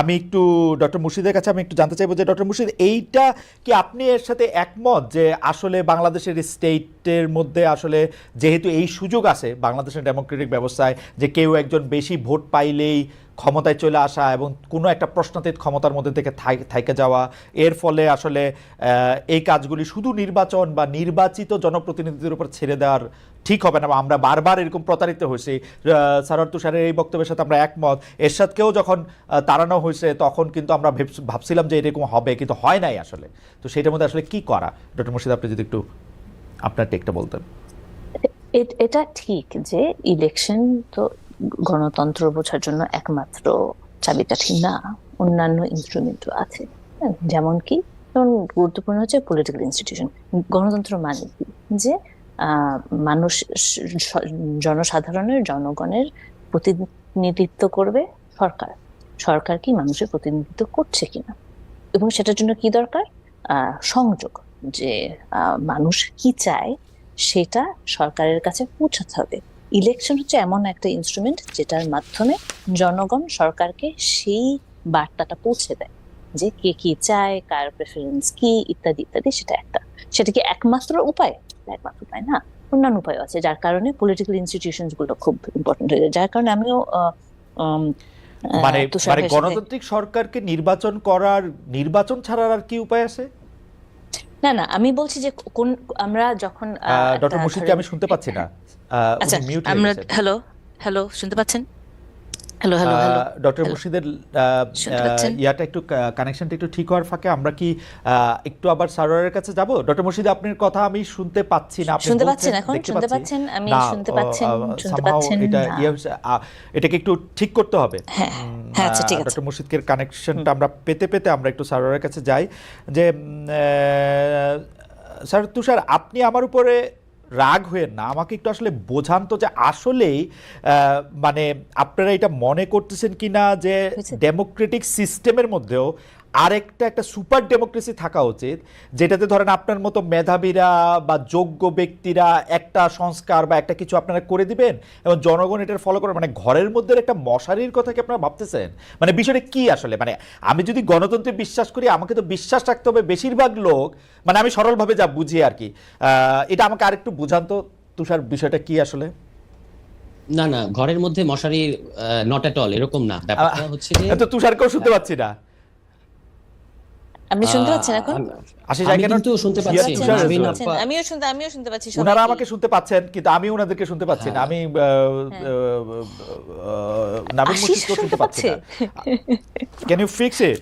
আমি একটু ডক্টর মুর্শিদের কাছে আমি একটু জানতে চাইব যে ডক্টর মুর্শিদ, এইটা কি আপনি এর সাথে একমত যে আসলে বাংলাদেশের স্টেটের মধ্যে আসলে যেহেতু এই সুযোগ আছে বাংলাদেশের ডেমোক্রেটিক ব্যবস্থায় যে কেউ একজন বেশি ভোট পাইলেই ক্ষমতায় চলে আসা এবং কোনো একটা প্রশ্নাতীত ক্ষমতার মধ্যে থেকে থাই- থাইকে যাওয়া। এর ফলে আসলে এই কাজগুলি শুধু নির্বাচন বা নির্বাচিত জনপ্রতিনিধিদের উপর ছেড়ে দেওয়ার ঠিক হবে না আমরা বারবার এরকম প্রতারিত হয়েছি। সারার তুষারের এই বক্তব্যের সাথে আমরা একমত। এর এরশাদকেও যখন তাড়ানো হয়েছে, তখন কিন্তু আমরা ভেব- ভাবছিলাম যে এরকম হবে, কিন্তু হয় নাই আসলে। তো সেটার মধ্যে আসলে কি করা? ডক্টর মুর্শিদ, আপনি যদি একটু আপনার টেকটা বলতেন। এটা ঠিক যে ইলেকশন তো গণতন্ত্র বোঝার জন্য একমাত্র চাবিকাঠি না অন্যান্য ইনস্ট্রুমেন্টও আছে। হ্যাঁ, যেমন কি যেমন গুরুত্বপূর্ণ হচ্ছে পলিটিক্যাল ইনস্টিটিউশন গণতন্ত্র মানে কি? যে মানুষ জনসাধারণের জনগণের প্রতিনিধিত্ব করবে সরকার। সরকার কি মানুষের প্রতিনিধিত্ব করছে কিনা? এবং সেটার জন্য কি দরকার? সংযোগ। যে মানুষ কি চায় সেটা সরকারের কাছে পৌঁছাতে হবে। ইলেকশন হচ্ছে এমন একটা ইনস্ট্রুমেন্ট যেটার মাধ্যমে জনগণ সরকারকে সেই বার্তাটা পৌঁছে দেয় যে কে কি চায় কার প্রেফারেন্স কি ইত্যাদি ইত্যাদি সেটা একটা। সেটা কি একমাত্র উপায়? একমাত্র উপায় না অন্যান্য উপায় আছে যার কারণে পলিটিক্যাল ইনস্টিটিউশনগুলো খুব ইম্পর্টেন্ট হয়ে যায়। যার কারণে আমিও মানে মানে গণতান্ত্রিক সরকারকে নির্বাচন করার নির্বাচন ছাড়ার আর কি উপায় আছে? না না আমি বলছি যে কোন আমরা যখন ডক্টর মুশিদকে আমি শুনতে পাচ্ছি না। আচ্ছা আমরা হ্যালো হ্যালো শুনতে পাচ্ছেন? হ্যালো হ্যালো হ্যালো ডক্টর মুর্শিদের ইয়াটা একটু কানেকশনটা একটু ঠিক হওয়ার ফাঁকে আমরা কি একটু আবার সার্ভারের কাছে যাব ডক্টর মুর্শিদ আপনার কথা আমি শুনতে পাচ্ছি না আপনি শুনতে পাচ্ছেন এখন? শুনতে পাচ্ছি। পাচ্ছেন? আমি শুনতে পাচ্ছেন? শুনতে পাচ্ছেন? এটা। ইয়ে এটাকে একটু ঠিক করতে হবে হ্যাঁ, হ্যাঁ, আচ্ছা, ঠিক আছে। ডক্টর মুর্শিদকে কানেকশনটা আমরা পেতে পেতে আমরা একটু সার্ভারের কাছে যাই যে স্যার তুষার আপনি আমার উপরে রাগ হয়ে না আমাকে একটু আসলে বোঝান তো যে আসলেই আহ, মানে আপনারা এটা মনে করতেছেন কিনা যে ডেমোক্রেটিক সিস্টেমের মধ্যেও আরেকটা একটা সুপার ডেমোক্রেসি থাকা উচিত যেটাতে ধরেন আপনার মতো মেধাবীরা বা যোগ্য ব্যক্তিরা একটা সংস্কার বা একটা কিছু আপনারা করে দিবেন এবং জনগণ এটার ফলো করে মানে ঘরের মধ্যে একটা মশারির কথা কি আপনারা ভাবতেছেন? মানে বিষয়টা কি আসলে? মানে আমি যদি গণতন্ত্রে বিশ্বাস করি আমাকে তো বিশ্বাস রাখতে হবে বেশিরভাগ লোক। মানে আমি সরলভাবে যা বুঝি আর কি। আহ, এটা আমাকে আরেকটু বুঝান তো তুষার বিষয়টা কি আসলে? না না ঘরের মধ্যে মশারি নট এট অল এরকম না। ব্যাপারটা হচ্ছে যে তো তুষারকেও শুনতে পাচ্ছি না। আপনি শুনতে পাচ্ছেন এখন কিন্তু শুনতে পাচ্ছি. পাচ্ছেন? আপা- আমিও শুনতে আমিও শুনতে পাচ্ছি ওনারা আমাকে শুনতে পাচ্ছেন কিন্তু আমি ওনাদেরকে শুনতে পাচ্ছি না হ্যাঁ। আমি নাবিল শুনতে পাচ্ছি না can you fix it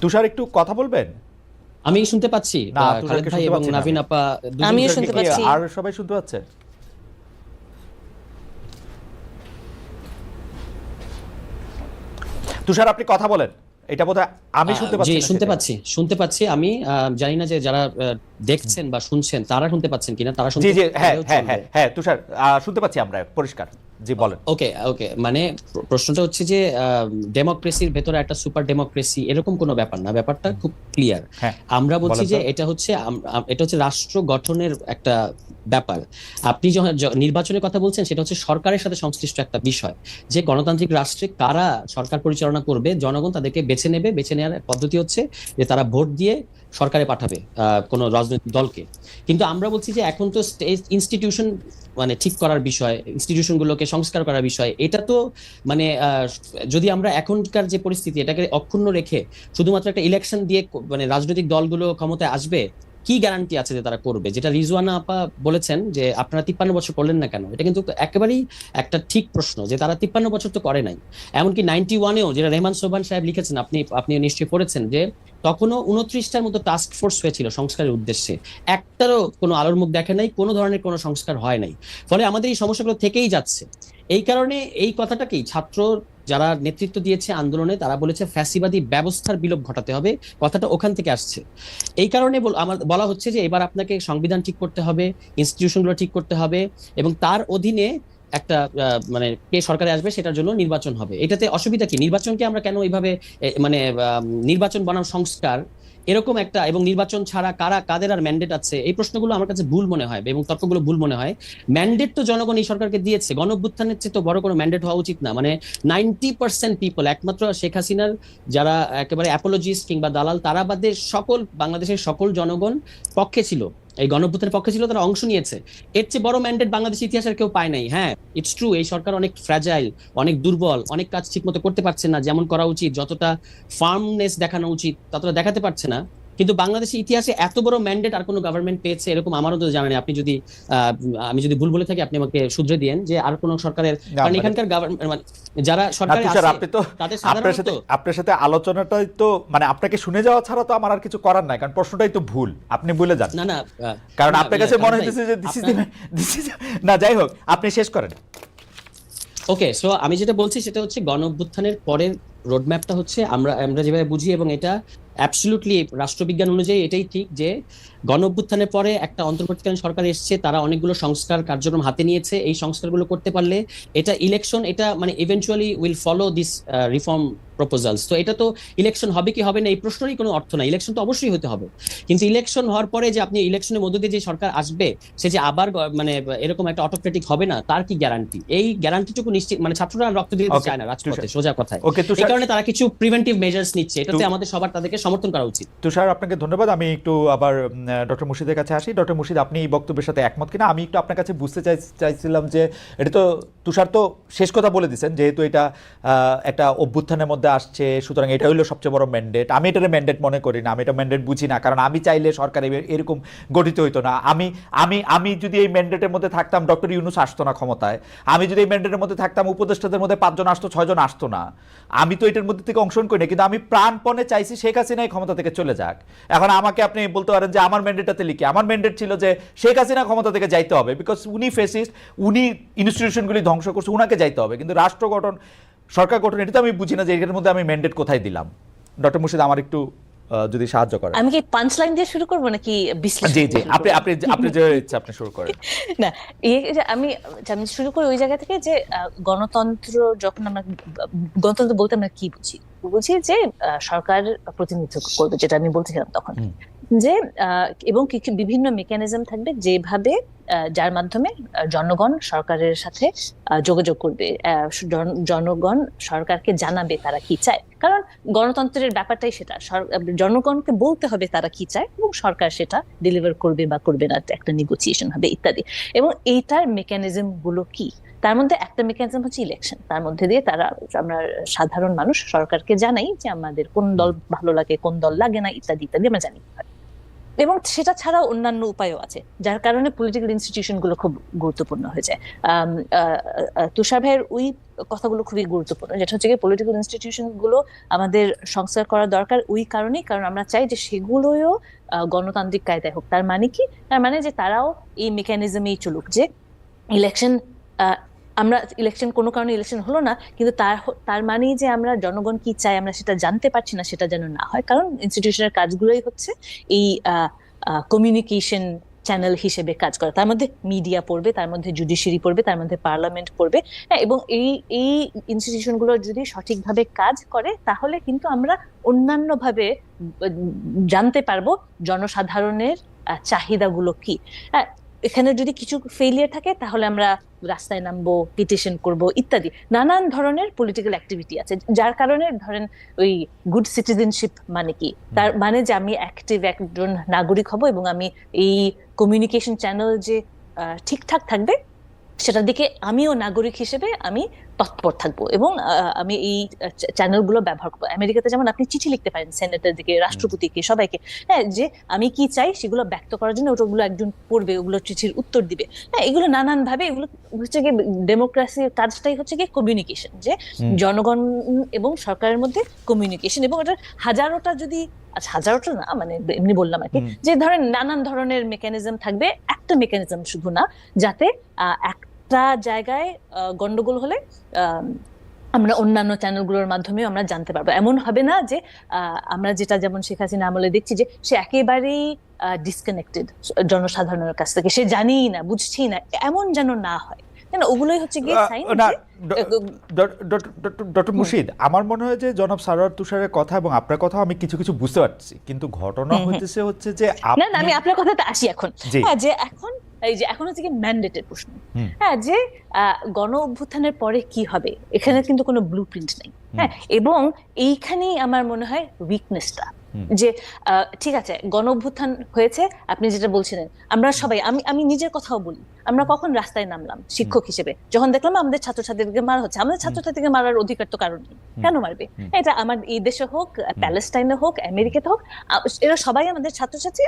Tushar একটু কথা বলবেন আমি শুনতে পাচ্ছি খালেদ ভাই শুনতে এবং পাচ্ছি না নাবিন আমি। আপা আমিও শুনতে পাচ্ছি। আর সবাই শুনতে পাচ্ছে তুষার আপনি কথা বলেন। এটা বোধহয় আমি শুনতে পাচ্ছি শুনতে পাচ্ছি শুনতে পাচ্ছি। আমি জানি না যে যারা দেখছেন বা শুনছেন তারা শুনতে পাচ্ছেন কিনা তারা শুনতে হ্যাঁ হ্যাঁ হ্যাঁ হ্যাঁ তুষার শুনতে পাচ্ছি আমরা পরিষ্কার জি বলেন। ওকে ওকে মানে প্রশ্নটা হচ্ছে যে ডেমোক্রেসির ভেতরে একটা সুপার ডেমোক্রেসি এরকম কোনো ব্যাপার না ব্যাপারটা খুব ক্লিয়ার। হ্যাঁ আমরা বলছি যে এটা হচ্ছে এটা হচ্ছে রাষ্ট্র গঠনের একটা ব্যাপার। আপনি যখন নির্বাচনের কথা বলছেন সেটা হচ্ছে সরকারের সাথে সংশ্লিষ্ট একটা বিষয়। যে গণতান্ত্রিক রাষ্ট্রে কারা সরকার পরিচালনা করবে জনগণ তাদেরকে বেছে নেবে বেছে নেওয়ার পদ্ধতি হচ্ছে যে তারা ভোট দিয়ে সরকারে পাঠাবে কোনো রাজনৈতিক দলকে। কিন্তু আমরা বলছি যে এখন তো ইনস্টিটিউশন মানে ঠিক করার বিষয় ইনস্টিটিউশনগুলোকে সংস্কার করার বিষয়, এটা তো মানে যদি আমরা এখনকার যে পরিস্থিতি, এটাকে অক্ষুণ্ণ রেখে শুধুমাত্র একটা ইলেকশন দিয়ে মানে রাজনৈতিক দলগুলো ক্ষমতায় আসবে কি গ্যারান্টি আছে যে তারা করবে? যেটা রিজওয়ানা আপা বলেছেন যে আপনারা তিপ্পান্ন বছর করলেন না কেন? এটা কিন্তু একেবারেই একটা ঠিক প্রশ্ন যে তারা তিপ্পান্ন বছর তো করে নাই। এমনকি নাইনটি ওয়ানেও যেটা রেহমান সোবান সাহেব লিখেছেন, আপনি আপনি নিশ্চয়ই পড়েছেন যে তখনও উনত্রিশটার মতো টাস্ক ফোর্স হয়েছিল সংস্কারের উদ্দেশ্যে। একটারও কোনো আলোর মুখ দেখে নাই, কোনো ধরনের কোনো সংস্কার হয় নাই। ফলে আমাদের এই সমস্যাগুলো থেকেই যাচ্ছে। এই কারণে এই কথাটাকেই ছাত্র যারা নেতৃত্ব দিয়েছে আন্দোলনে, তারা বলেছে ফ্যাসিবাদী ব্যবস্থার বিলোপ ঘটাতে হবে। কথাটা ওখান থেকে আসছে। এই কারণে বল- আমার বলা হচ্ছে যে এবার আপনাকে সংবিধান ঠিক করতে হবে ইনস্টিটিউশনগুলো ঠিক করতে হবে এবং তার অধীনে একটা মানে কে সরকারে আসবে সেটার জন্য নির্বাচন হবে। এটাতে অসুবিধা কি? নির্বাচনকে আমরা কেন এইভাবে মানে নির্বাচন বনাম সংস্কার এরকম একটা এবং নির্বাচন ছাড়া কারা, কাদের আর ম্যান্ডেট আছে, এই প্রশ্নগুলো আমার কাছে ভুল মনে হয় এবং তর্কগুলো ভুল মনে হয়। ম্যান্ডেট তো জনগণ এই সরকারকে দিয়েছে গণভ্যুত্থানের চেয়ে তো বড় কোনো ম্যান্ডেট হওয়া উচিত না। মানে নাইনটি পার্সেন্ট পিপল একমাত্র শেখ হাসিনার যারা একেবারে অ্যাপোলজিস্ট কিংবা দালাল, তারা বাদে সকল, বাংলাদেশের সকল জনগণ পক্ষে ছিল। এই গণভূতের পক্ষে ছিল, তারা অংশ নিয়েছে। এর চেয়ে বড় ম্যান্ডেট বাংলাদেশ ইতিহাসের কেউ পায় নাই। হ্যাঁ ইটস ট্রু এই সরকার অনেক ফ্র্যাজাইল অনেক দুর্বল, অনেক কাজ ঠিকমতো করতে পারছে না, যেমন করা উচিত, যতটা ফার্মনেস দেখানো উচিত, ততটা দেখাতে পারছে না। কিন্তু বাংলাদেশের ইতিহাসে এত বড় ম্যান্ডেট আর কোনো গভর্নমেন্ট পেয়েছে এরকম আমারও তো জানেন আপনি যদি আমি যদি ভুল বলে থাকি আপনি আমাকে শুধরে দিয়েন যে আর কোনো সরকারের কারণ মানে- এখানকার গভর্নমেন্ট যারা সরকারে আছে আপনি তো আপনার সাথে আপনার সাথে আলোচনাটাই তো মানে আপনাকে শুনে যাওয়া ছাড়া তো আমার আর কিছু করার নাই কারণ প্রশ্নটাই তো ভুল। আপনি বলে যান। না না কারণ আপনার কাছে মনে হইতেছে যে দিস দিস ইজ না যাই হোক আপনি শেষ করেন। ওকে সো আমি যেটা বলছি সেটা হচ্ছে গণ অভ্যুত্থানের পরের রোডম্যাপটা হচ্ছে আমরা আমরা যেভাবে বুঝি এবং এটা অ্যাবসলুটলি রাষ্ট্রবিজ্ঞান অনুযায়ী এটাই ঠিক যে গণ অভ্যুত্থানের পরে একটা অন্তর্বর্তীকালীন সরকার এসছে তারা অনেকগুলো সংস্কার কার্যক্রম হাতে নিয়েছে। এই সংস্কারগুলো করতে পারলে এটা ইলেকশন এটা মানে eventually will follow this reform proposals তো এটা তো ইলেকশন হবে কি হবে না এই প্রশ্নেরই কোনো অর্থ নাই। ইলেকশন তো অবশ্যই হতে হবে। কিন্তু ইলেকশন হওয়ার পরে যে আপনি ইলেকশনের মধ্য দিয়ে যে সরকার আসবে সে যে আবার মানে এরকম একটা অটোক্রেটিক হবে না তার কি গ্যারান্টি এই গ্যারান্টিটুকু নিশ্চিত মানে ছাত্ররা রক্ত দিতে চায় না রাজপথে সোজা কথায়। এই কারণে তারা কিছু প্রিভেন্টিভ মেজার্স নিচ্ছে। এটাতে আমাদের সবার তাদেরকে সমর্থন করা উচিত। তুষার, আপনাকে ধন্যবাদ। আমি একটু আবার ডক্টর মুর্শিদের কাছে আসি। ডক্টর মুর্শিদ, আপনি এই বক্তব্যের সাথে একমত কিনা? আমি একটু আপনার কাছে বুঝতে চাই, চাইছিলাম যে এটা তো, তুষার তো শেষ কথা বলে দিচ্ছেন যেহেতু এটা একটা অভ্যুত্থানের মধ্যে আসছে, সুতরাং এটা হলো সবচেয়ে বড় ম্যান্ডেট আমি এটার ম্যান্ডেট মনে করি না, আমি এটা ম্যান্ডেট বুঝি না, কারণ আমি চাইলে সরকার এরকম গঠিত হইতো না। আমি আমি আমি যদি এই ম্যান্ডেটের মধ্যে থাকতাম, ডক্টর ইউনুস আসতো না ক্ষমতায়। আমি যদি এই ম্যান্ডেটের মধ্যে থাকতাম, উপদেষ্টাদের মধ্যে পাঁচজন আসতো, ছয়জন আসতো না। আমি তো এটার মধ্যে থেকে অংশগ্রহণ করি না কিন্তু আমি প্রাণপণে চাইছি শেখ এই ক্ষমতা থেকে চলে যাক। এখন আমাকে আপনি বলতে পারেন যে আমার ম্যান্ডেটটাতে লিখে। আমার ম্যান্ডেট ছিল যে শেখ হাসিনা ক্ষমতা থেকে যাইতে হবে বিকজ উনি ফেসিস্ট উনি ইনস্টিটিউশনগুলি ধ্বংস করছে, উনাকে যাইতে হবে। কিন্তু রাষ্ট্র গঠন, সরকার গঠন, এটা তো আমি বুঝি না যে এর মধ্যে আমি ম্যান্ডেট কোথায় দিলাম। ডক্টর মুর্শিদ, আমার একটু যদি সাহায্য করেন। আমি কি পাঁচ লাইন দিয়ে শুরু করব নাকি বিশ্লেষণ জি জি আপনি আপনি আপনি যে ইচ্ছা আপনি শুরু করেন। না এই যে আমি আমি শুরু করি ওই জায়গা থেকে যে গণতন্ত্র যখন আমরা গণতন্ত্র বলতে আমরা কি বুঝি? বুঝি যে সরকার প্রতিনিধিত্ব করবে যেটা আমি বলছিলাম তখন। যে আহ, এবং কিছু বিভিন্ন মেকানিজম থাকবে যেভাবে যার মাধ্যমে জনগণ সরকারের সাথে যোগাযোগ করবে। জনগণ সরকারকে জানাবে তারা কি চায়। কারণ গণতন্ত্রের ব্যাপারটাই সেটা। জনগণকে বলতে হবে তারা কি চায় এবং সরকার সেটা ডেলিভার করবে বা করবে না, একটা নেগোসিয়েশন হবে ইত্যাদি। এবং এইটার মেকানিজমগুলো কি? তার মধ্যে একটা মেকানিজম হচ্ছে ইলেকশন তার মধ্যে দিয়ে তারা, আমরা সাধারণ মানুষ, সরকারকে জানাই যে আমাদের কোন দল ভালো লাগে, কোন দল লাগে না ইত্যাদি ইত্যাদি আমরা জানি। এবং সেটা ছাড়া অন্যান্য উপায়ও আছে, যার কারণে পলিটিক্যাল ইনস্টিটিউশনগুলো খুব গুরুত্বপূর্ণ হয়েছে তুষার ভাইয়ের ওই কথাগুলো খুবই গুরুত্বপূর্ণ, যেটা হচ্ছে পলিটিক্যাল ইনস্টিটিউশনগুলো আমাদের সংস্কার করা দরকার ওই কারণেই, কারণ আমরা চাই যে সেগুলোও গণতান্ত্রিক কায়দায় হোক। তার মানে কি? তার মানে যে তারাও এই মেকানিজমেই চলুক যে ইলেকশন আমরা ইলেকশন কোনো কারণে ইলেকশন হলো না, কিন্তু তার তার মানেই যে আমরা জনগণ কি চাই আমরা সেটা জানতে পারছি না, সেটা যেন না হয়। কারণ ইনস্টিটিউশনের কাজগুলোই হচ্ছে এই কমিউনিকেশন চ্যানেল হিসেবে কাজ করে। তার মধ্যে মিডিয়া পড়বে, তার মধ্যে জুডিশিয়ারি পড়বে, তার মধ্যে পার্লামেন্ট পড়বে। হ্যাঁ এবং এই এই ইনস্টিটিউশনগুলো যদি সঠিকভাবে কাজ করে, তাহলে কিন্তু আমরা অন্যান্যভাবে জানতে পারব জনসাধারণের চাহিদাগুলো কি। হ্যাঁ এখানে যদি কিছু ফেলিয়ার থাকে তাহলে আমরা রাস্তায় নামবো পিটিশন করব ইত্যাদি। নানান ধরনের পলিটিক্যাল অ্যাক্টিভিটি আছে। যার কারণে ধরেন ওই গুড সিটিজেনশিপ মানে কি? তার মানে যে আমি অ্যাক্টিভ একজন নাগরিক হব এবং আমি এই কমিউনিকেশন চ্যানেল যে আহ, ঠিকঠাক থাকবে সেটার দিকে আমিও নাগরিক হিসেবে আমি তৎপর থাকব এবং আমি এই চ্যানেলগুলো ব্যবহার করব। আমেরিকাতে যেমন আপনি চিঠি লিখতে পারেন সেনেটের দিকে রাষ্ট্রপতিকে সবাইকে। হ্যাঁ যে আমি কি চাই সেগুলো ব্যক্ত করার জন্য ওগুলো একজন পড়বে ওগুলো চিঠির উত্তর দিবে। হ্যাঁ এগুলো নানান ভাবে এগুলো হচ্ছে গিয়ে ডেমোক্রেসির কাজটাই হচ্ছে গিয়ে কমিউনিকেশন যে জনগণ এবং সরকারের মধ্যে কমিউনিকেশন এবং এটা হাজারোটা যদি আচ্ছা হাজারোটা না মানে এমনি বললাম আর কি যে ধরেন নানান ধরনের মেকানিজম থাকবে একটা মেকানিজম শুধু না যাতে আহ, একটা জায়গায় গন্ডগোল হলে আমরা অন্যান্য চ্যানেলগুলোর মাধ্যমেও আমরা জানতে পারব। এমন হবে না যে আমরা যেটা যেমন শেখ হাসিনা আমলে দেখছি যে সে একেবারেই ডিসকানেক্টেড জনসাধারণের কাছ থেকে। সে জানিই না বুঝছেই না এমন যেন না হয়। ওগুলোই হচ্ছে গিয়ে সাইন ডক্টর মুর্শিদ আমার মনে হয় যে জনাব সারোয়ার তুষারের কথা এবং আপনার কথা আমি কিছু কিছু বুঝতে পারছি। কিন্তু ঘটনা হইতেছে হচ্ছে যে না না আমি আপনার কথাতে আসি এখন। হ্যাঁ যে এখন এই যে এখন হচ্ছে কি ম্যান্ডেটের প্রশ্ন। হ্যাঁ যে গণ অভ্যুত্থানের পরে কি হবে? এখানে কিন্তু কোনো ব্লু প্রিন্ট নেই হ্যাঁ এবং এইখানেই আমার মনে হয় উইকনেসটা। যে ঠিক আছে গণ অভ্যুত্থান হয়েছে আপনি যেটা বলছিলেন আমরা সবাই আমি আমি নিজের কথাও বলি আমরা কখন রাস্তায় নামলাম শিক্ষক হিসেবে? যখন দেখলাম আমাদের ছাত্রছাত্রীদেরকে মারা হচ্ছে আমাদের ছাত্রছাত্রীকে মারার অধিকার তো কারণ নেই। কেন মারবে? এটা আমার এই দেশে হোক প্যালেস্টাইনে হোক আমেরিকাতে হোক এরা সবাই আমাদের ছাত্রছাত্রী